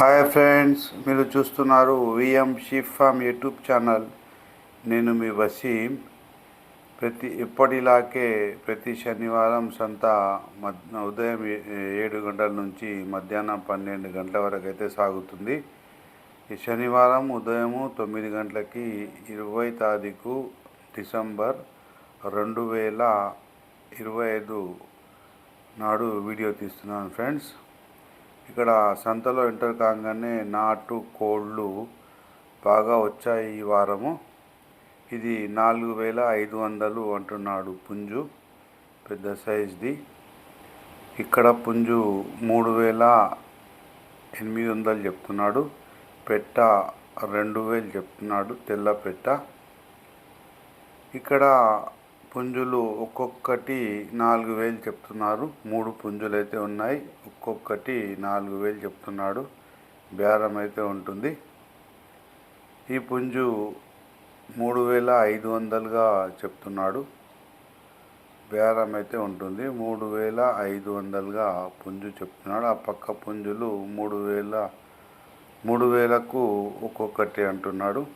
Hi friends మీరు చూస్తున్నారు VM sheep farm YouTube channel నేను మీ వసీం ప్రతి ఎప్పటిలాగే ప్రతి శనివారం సంత ఉదయం ఏడు గంటల నుంచి మధ్యాహ్నం పన్నెండు గంటల వరకు అయితే సాగుతుంది. ఈ శనివారం ఉదయము తొమ్మిది గంటలకి ఇరవై తారీఖు డిసెంబర్ రెండు వేల ఇరవై ఐదు నాడు వీడియో తీస్తున్నాను ఫ్రెండ్స్ ఇక్కడ సంతలో ఎంటర్ కాగానే నాటు కోళ్ళు బాగా వచ్చాయి ఈ వారము. ఇది నాలుగు వేల ఐదు వందలు అంటున్నాడు పుంజు పెద్ద సైజ్ది. ఇక్కడ పుంజు మూడు వేల ఎనిమిది వందలు చెప్తున్నాడు పెట్ట రెండు వేలు చెప్తున్నాడు తెల్ల పెట్ట. ఇక్కడ పుంజులు ఒక్కొక్కటి నాలుగు వేలు చెప్తున్నారు మూడు పుంజులు అయితే ఉన్నాయి ఒక్కొక్కటి నాలుగు వేలు చెప్తున్నాడు. బేరం అయితే ఉంటుంది. ఈ పుంజు మూడు వేల ఐదు వందలుగా చెప్తున్నాడు. బేరం అయితే ఉంటుంది. మూడు వేల ఐదు వందలుగా పుంజు చెప్తున్నాడు. ఆ పక్క పుంజులు మూడు వేల మూడు వేలకు ఒక్కొక్కటి అంటున్నాడు.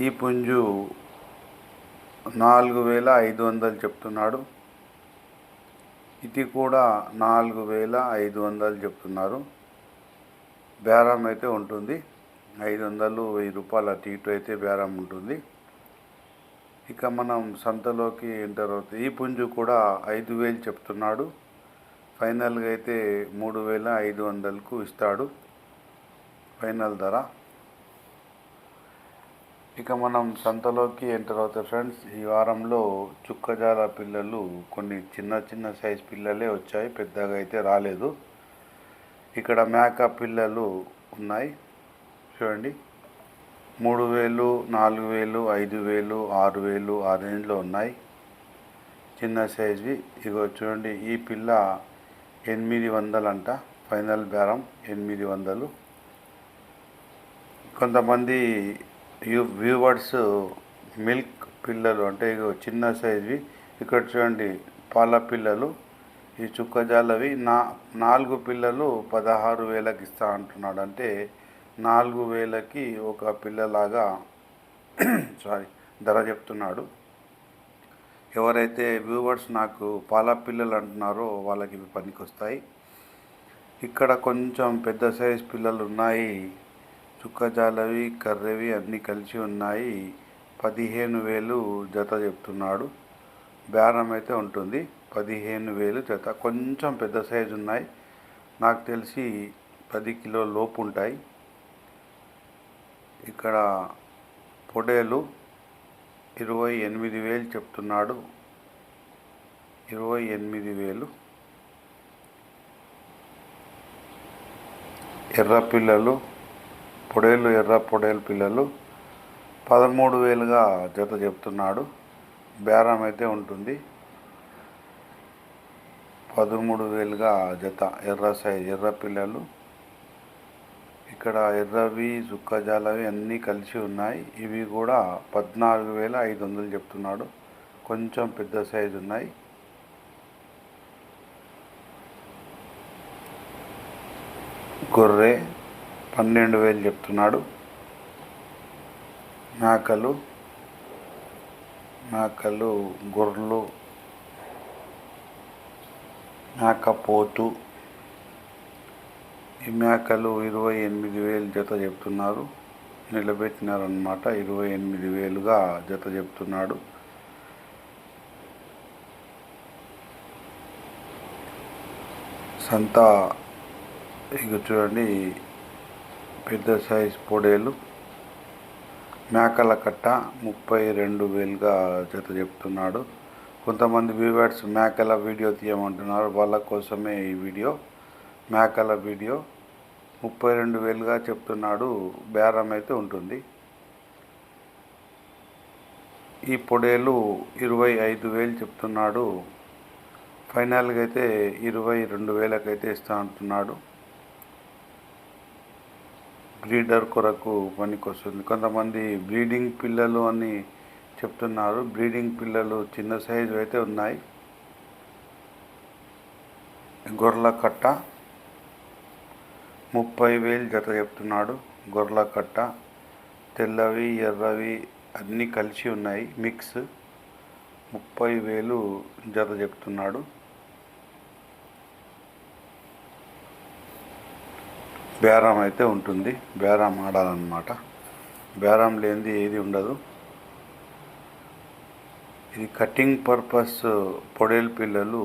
ఈ పుంజు నాలుగు వేల ఐదు వందలు చెప్తున్నాడు. ఇది కూడా నాలుగు వేల ఐదు వందలు చెప్తున్నారు. బేరం అయితే ఉంటుంది. ఐదు వందలు వెయ్యి రూపాయలు అటు ఇటు అయితే బేరం ఉంటుంది. ఇక మనం సంతలోకి ఎంటర్ అవుతుంది ఈ పుంజు కూడా ఐదు వేలు చెప్తున్నాడు. ఫైనల్గా అయితే మూడు వేల ఐదు వందలకు ఇస్తాడు. ఫైనల్ ధర. ఇక మనం సంతలోకి ఎంటర్ అవుతాయి ఫ్రెండ్స్. ఈ వారంలో చుక్కజాల పిల్లలు కొన్ని చిన్న చిన్న సైజ్ పిల్లలే వచ్చాయి. పెద్దగా అయితే రాలేదు. ఇక్కడ మేక పిల్లలు ఉన్నాయి. చూడండి. మూడు వేలు నాలుగు వేలు ఐదు వేలు ఆరు వేలు ఆ రేంజ్లో ఉన్నాయి. చిన్న సైజ్వి. ఇగో చూడండి. ఈ పిల్ల ఎనిమిది వందలంట. ఫైనల్ బేరం ఎనిమిది వందలు. కొంతమంది వ్యూవర్స్ మిల్క్ పిల్లలు అంటే ఇగో చిన్న సైజువి. ఇక్కడ చూడండి పాల పిల్లలు ఈ చుక్కజాలవి నా నాలుగు పిల్లలు పదహారు వేలకి ఇస్తా అంటున్నాడు. అంటే నాలుగు వేలకి ఒక పిల్లలాగా సారీ ధర చెప్తున్నాడు. ఎవరైతే వ్యూవర్స్ నాకు పాల పిల్లలు అంటున్నారో వాళ్ళకి ఇవి పనికొస్తాయి. ఇక్కడ కొంచెం పెద్ద సైజ్ పిల్లలు ఉన్నాయి. చుక్కజాలవి కర్రెవి అన్నీ కలిసి ఉన్నాయి. పదిహేను వేలు జత చెప్తున్నాడు. బేరం అయితే ఉంటుంది. పదిహేను వేలు జత. కొంచెం పెద్ద సైజు ఉన్నాయి. నాకు తెలిసి పది కిలో లోపు ఉంటాయి. ఇక్కడ పొడేలు ఇరవై ఎనిమిది వేలు చెప్తున్నాడు. ఇరవై ఎనిమిది వేలు. ఎర్ర పిల్లలు పొడేలు ఎర్ర పొడేలు పిల్లలు పదమూడు వేలుగా జత చెప్తున్నాడు. బేరం అయితే ఉంటుంది. పదమూడు వేలుగా జత ఎర్ర సైజ్ ఎర్ర పిల్లలు. ఇక్కడ ఎర్రవి సుక్కజాలవి అన్నీ కలిసి ఉన్నాయి. ఇవి కూడా పద్నాలుగు వేల ఐదు వందలు చెప్తున్నాడు. కొంచెం పెద్ద సైజు ఉన్నాయి. గొర్రె పన్నెండు వేలు చెప్తున్నాడు. మేకలు మేకలు గొర్రెలు మేకపోతు ఈ మేకలు ఇరవై ఎనిమిది వేలు జత చెప్తున్నారు. నిలబెట్టినారనమాట ఇరవై ఎనిమిది వేలుగా జత చెప్తున్నాడు. సంత ఇక చూడండి పెద్ద సైజ్ పొడేలు. మేకల కట్ట ముప్పై రెండు వేలుగా జత చెప్తున్నాడు. కొంతమంది వ్యూవర్స్ మేకల వీడియో తీయమంటున్నారు. వాళ్ళ కోసమే ఈ వీడియో. మేకల వీడియో ముప్పై రెండు వేలుగా చెప్తున్నాడు. బేరం అయితే ఉంటుంది. ఈ పొడేలు ఇరవై ఐదు వేలు చెప్తున్నాడు. ఫైనల్గా అయితే ఇరవై రెండు వేలకైతే ఇస్తా అంటున్నాడు. బ్రీడర్ కొరకు పనికొస్తుంది. కొంతమంది బ్రీడింగ్ పిల్లలు అని చెప్తున్నారు. బ్రీడింగ్ పిల్లలు చిన్న సైజు అయితే ఉన్నాయి. గొర్రెల కట్ట ముప్పై వేలు జత చెప్తున్నాడు. గొర్రెల కట్ట తెల్లవి ఎర్రవి అన్నీ కలిసి ఉన్నాయి. మిక్స్ ముప్పై వేలు జత చెప్తున్నాడు. బేరం అయితే ఉంటుంది. బేరం ఆడాలన్నమాట. బేరం లేనిది ఏది ఉండదు. ఇది కటింగ్ పర్పస్ పొడేలు పిల్లలు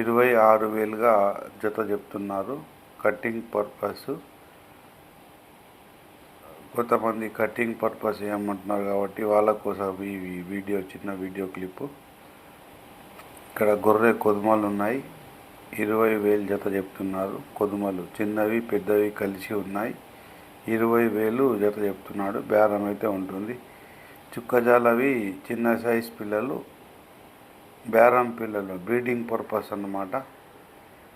ఇరవై ఆరు వేలుగా జత చెప్తున్నారు. Cutting purpose. కొంతమంది కటింగ్ పర్పస్ ఏమంటున్నారు కాబట్టి వాళ్ళ కోసం ఈ వీడియో చిన్న వీడియో క్లిప్. ఇక్కడ గొర్రె కొదుమలు ఉన్నాయి ఇరవై వేలు జత చెప్తున్నారు. కొదుమలు చిన్నవి పెద్దవి కలిసి ఉన్నాయి. ఇరవై వేలు జత చెప్తున్నాడు. బేరం అయితే ఉంటుంది. చుక్కజాలవి చిన్న సైజ్ పిల్లలు బేరం పిల్లలు బ్రీడింగ్ పర్పస్ అన్నమాట.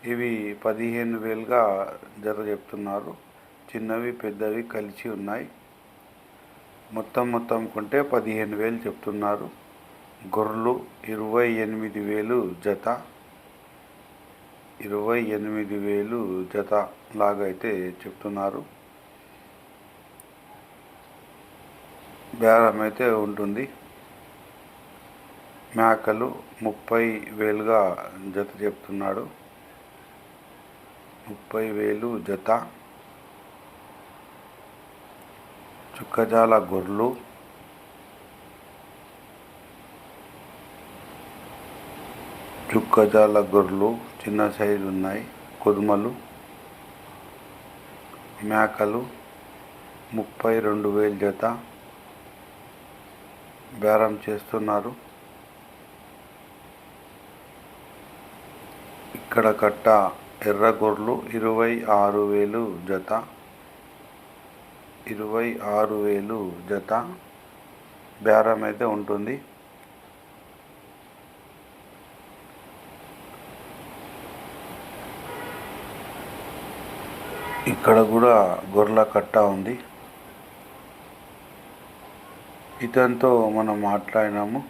ఇవి పదిహేను వేలుగా జత చెప్తున్నారు. చిన్నవి పెద్దవి కలిసి ఉన్నాయి. మొత్తం మొత్తం కొంటే పదిహేను వేలు చెప్తున్నారు. గొర్రెలు ఇరవై ఎనిమిది వేలు జత. ఇరవై ఎనిమిది వేలు జత లాగైతే చెప్తున్నారు. బేరం అయితే ఉంటుంది. మేకలు ముప్పై వేలుగా జత చెప్తున్నాడు. ముప్పై వేలు జత. చుక్కజాల గొర్రెలు చుక్కజాల గొర్రెలు చిన్న సైజు ఉన్నాయి. కుదుమలు మేకలు ముప్పై రెండు వేలు జత బేరం చేస్తున్నారు. ఇక్కడ కట్ట ఎర్ర గొర్రెలు ఇరవై ఆరు వేలు జత ఇరవై ఆరు వేలు జత బేరం అయితే ఉంటుంది. ఇక్కడ కూడా గొర్రెల కట్ట ఉంది. ఇతనితో మనం మాట్లాడినాము.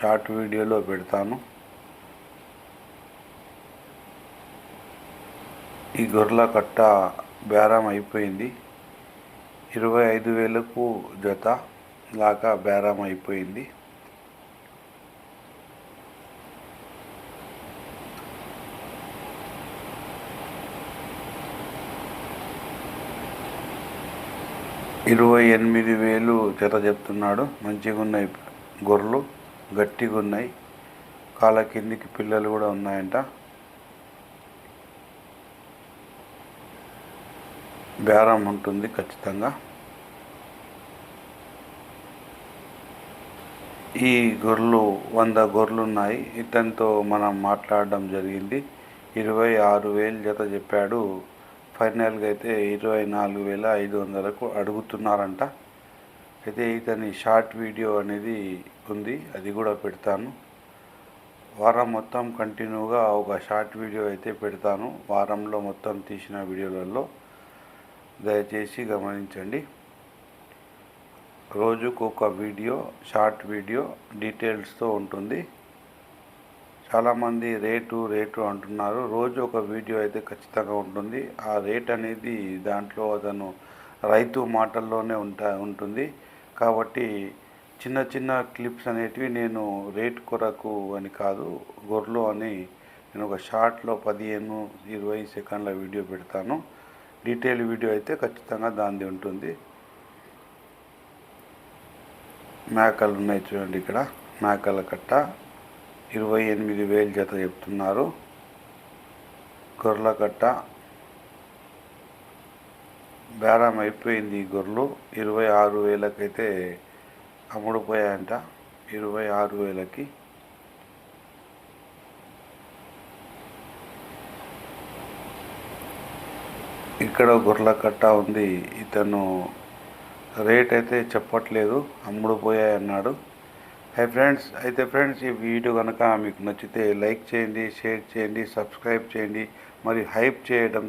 షార్ట్ వీడియోలో పెడతాను. ఈ గొర్రెల కట్ట బేరం అయిపోయింది. ఇరవై ఐదు వేలకు జత లాగా బేరం అయిపోయింది. ఇరవై ఎనిమిది వేలు జత చెప్తున్నాడు మంచిగా ఉన్నాయి గొర్రెలు గట్టిగా ఉన్నాయి కాళ్ళ కిందికి పిల్లలు కూడా ఉన్నాయంట. బేరం ఉంటుంది ఖచ్చితంగా. ఈ గొర్రెలు వంద గొర్రెలు ఉన్నాయి ఇతనితో మనం మాట్లాడడం జరిగింది. ఇరవై ఆరు వేలు జత చెప్పాడు ఫైనల్గా అయితే ఇరవై నాలుగు వేల ఐదు వందలకు అడుగుతున్నారంట. అయితే ఇతని షార్ట్ వీడియో అనేది ఉంది అది కూడా పెడతాను. వారం మొత్తం కంటిన్యూగా ఒక షార్ట్ వీడియో అయితే పెడతాను. వారంలో మొత్తం తీసిన వీడియోలలో దయచేసి గమనించండి. రోజుకు ఒక వీడియో షార్ట్ వీడియో డీటెయిల్స్తో ఉంటుంది. చాలామంది రేటు రేటు అంటున్నారు. రోజు ఒక వీడియో అయితే ఖచ్చితంగా ఉంటుంది. ఆ రేట్ అనేది దాంట్లో అతను రైతు మాటల్లోనే ఉంటా ఉంటుంది. కాబట్టి చిన్న చిన్న క్లిప్స్ అనేటివి నేను రేట్ కొరకు అని కాదు గొర్రెలు అని నేను ఒక షార్ట్లో పదిహేను ఇరవై సెకండ్ల వీడియో పెడతాను. డీటెయిల్ వీడియో అయితే ఖచ్చితంగా దానిది ఉంటుంది. మేకలు ఉన్నాయి చూడండి ఇక్కడ. మేకల కట్ట. ఇరవై ఎనిమిది వేలు జత చెప్తున్నారు. గొర్రెల కట్ట బేరం అయిపోయింది ఈ గొర్రెలు. ఇరవై ఆరు వేలకైతే అమ్ముడుపోయాయంట. ఇరవై ఆరు వేలకి ఇక్కడ గొర్రెల కట్ట ఉంది. ఇతను రేట్ అయితే చెప్పట్లేదు. అమ్ముడుపోయాయన్నాడు. అన్నాడు హై ఫ్రెండ్స్ అయితే ఫ్రెండ్స్ ఈ వీడియో కనుక మీకు నచ్చితే లైక్ చేయండి షేర్ చేయండి సబ్స్క్రైబ్ చేయండి మరియు హైప్ చేయడం